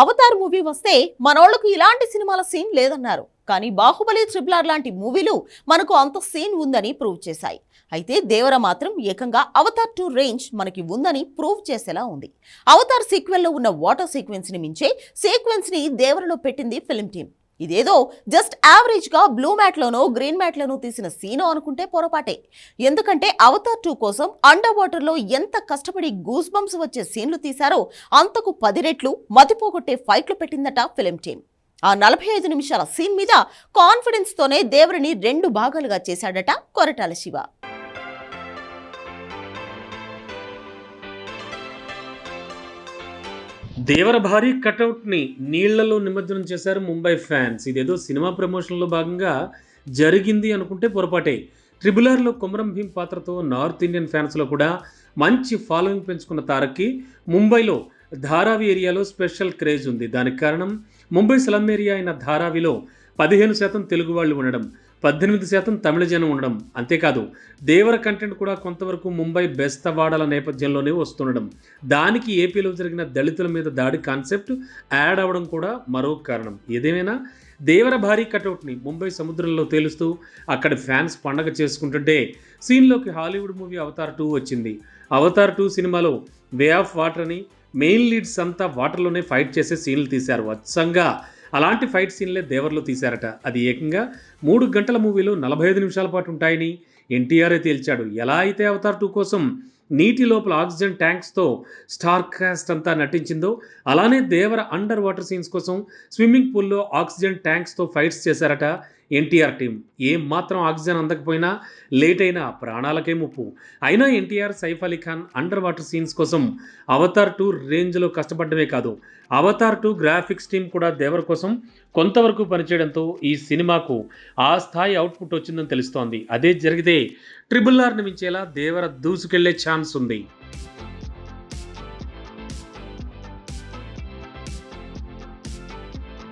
Avatar movie వస్తే మనోళ్ళకు ఇలాంటి సినిమాల సీన్ లేదన్నారు. కానీ బాహుబలి ట్రిపుల్ ఆర్ లాంటి మూవీలు మనకు అంత సీన్ ఉందని ప్రూవ్ చేశాయి. అయితే దేవర మాత్రం ఏకంగా అవతార్ టూ రేంజ్ మనకి ఉందని ప్రూవ్ చేసేలా ఉంది. అవతార్ సీక్వెల్లో ఉన్న వాటర్ సీక్వెన్స్ని మించే సీక్వెన్స్ని దేవరలో పెట్టింది ఫిల్మ్ టీం ఇదేదో జస్ట్ యావరేజ్గా బ్లూ మ్యాట్లోనో గ్రీన్ మ్యాట్లోనో తీసిన సీను అనుకుంటే పొరపాటే. ఎందుకంటే అవతార్ టూ కోసం అండర్ వాటర్లో ఎంత కష్టపడి గూస్ బంప్స్ వచ్చే సీన్లు తీశారో అంతకు పది రెట్లు మతిపోగొట్టే ఫైట్లు పెట్టిందట ఫిలిం టీం ఆ నలభై ఐదు నిమిషాల సీన్ మీద కాన్ఫిడెన్స్ తోనే దేవరిని రెండు భాగాలుగా చేశాడట కొరటాల శివ. దేవర భారీ కటౌట్ని నీళ్ళలో నిమజ్జనం చేశారు ముంబై ఫ్యాన్స్. ఇదేదో సినిమా ప్రమోషన్లో భాగంగా జరిగింది అనుకుంటే పొరపాటే. ట్రిబుల్ ఆర్లో కొమరం భీం పాత్రతో నార్త్ ఇండియన్ ఫ్యాన్స్లో కూడా మంచి ఫాలోయింగ్ పెంచుకున్న తారక్కి ముంబైలో ధారావి ఏరియాలో స్పెషల్ క్రేజ్ ఉంది. దానికి కారణం ముంబై స్లమ్ ఏరియా అయిన ధారావిలో పదిహేను శాతం తెలుగు వాళ్ళు ఉండడం పద్దెనిమిది శాతం తమిళ జనం ఉండడం అంతేకాదు దేవర కంటెంట్ కూడా కొంతవరకు ముంబై బెస్తవాడల నేపథ్యంలోనే వస్తుండడం. దానికి ఏపీలో జరిగిన దళితుల మీద దాడి కాన్సెప్ట్ యాడ్ అవ్వడం కూడా మరో కారణం. ఏదేమైనా దేవర భారీ కటౌట్ని ముంబై సముద్రంలో తేలుస్తూ అక్కడ ఫ్యాన్స్ పండగ చేసుకుంటుంటే సీన్లోకి హాలీవుడ్ మూవీ అవతార్ టూ వచ్చింది. అవతార్ టూ సినిమాలో వే ఆఫ్ వాటర్ అని మెయిన్ లీడ్స్ అంతా వాటర్లోనే ఫైట్ చేసే సీన్లు తీశారు. వత్సంగా అలాంటి ఫైట్ సీన్లే దేవర్లో తీశారట. అది ఏకంగా మూడు గంటల మూవీలో నలభై ఐదు నిమిషాల పాటు ఉంటాయని ఎన్టీఆర్ఏ తేల్చాడు. ఎలా అయితే అవతార్ టూ కోసం నీటి లోపల ఆక్సిజన్ ట్యాంక్స్తో స్టార్ క్యాస్ట్ అంతా నటించిందో అలానే దేవర అండర్ వాటర్ సీన్స్ కోసం స్విమ్మింగ్ పూల్లో ఆక్సిజన్ ట్యాంక్స్తో ఫైట్స్ చేశారట ఎన్టీఆర్ టీం. ఏం మాత్రం ఆక్సిజన్ అందకపోయినా లేట్ అయినా ప్రాణాలకే ముప్పు. అయినా NTR Saif Ali Khan under water scenes కోసం అవతార్ టూ రేంజ్లో కష్టపడమే కాదు. అవతార్ టూ గ్రాఫిక్స్ టీం కూడా దేవర్ కోసం కొంతవరకు పనిచేయడంతో ఈ సినిమాకు ఆ స్థాయి అవుట్పుట్ వచ్చిందని తెలుస్తోంది. అదే జరిగితే ట్రిబుల్ ఆర్ని మించేలా దేవర దూసుకెళ్ళే ఛాన్స్ ఉంది.